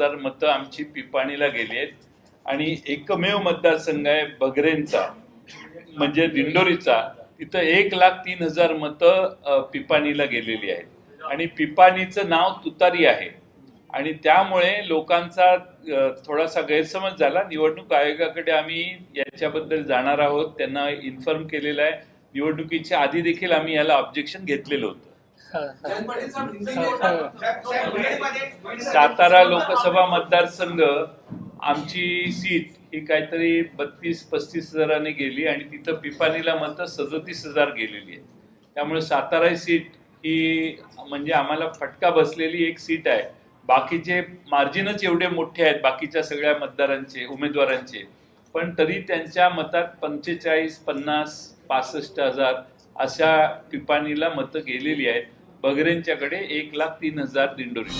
हजार मतं आमची पिपाणीला गेली आहेत. आणि एकमेव मतदारसंघ आहे बगरेंचा म्हणजे दिंडोरीचा. तिथं एक लाख तीन हजार मतं पिपाणीला गेलेली आहेत. आणि पिपाणीचं नाव तुतारी आहे. आणि त्यामुळे लोकांचा थोडासा गैरसमज झाला. निवडणूक आयोगाकडे आम्ही याच्याबद्दल जाणार आहोत. त्यांना इन्फॉर्म केलेलं आहे. निवडणुकीच्या आधी देखील आम्ही याला ऑब्जेक्शन घेतलेलं होतं. सातारा लोकसभा मतदारसंघ आमची सीट ही काहीतरी बत्तीस पस्तीस हजाराने गेली आणि तिथं पिपाणीला मतं सदतीस हजार गेलेली आहे. त्यामुळे सातारा सीट ही म्हणजे आम्हाला फटका बसलेली एक सीट आहे. बाकीचे मार्जिनच एवढे मोठे आहेत बाकीच्या सगळ्या मतदारांचे उमेदवारांचे. पण तरी त्यांच्या मतात पंचेचाळीस पन्नास पासष्ट हजार अशा टिपाणीला मतं गेलेली आहेत. बगरेंच्याकडे एक लाख तीन हजार दिंडोरी.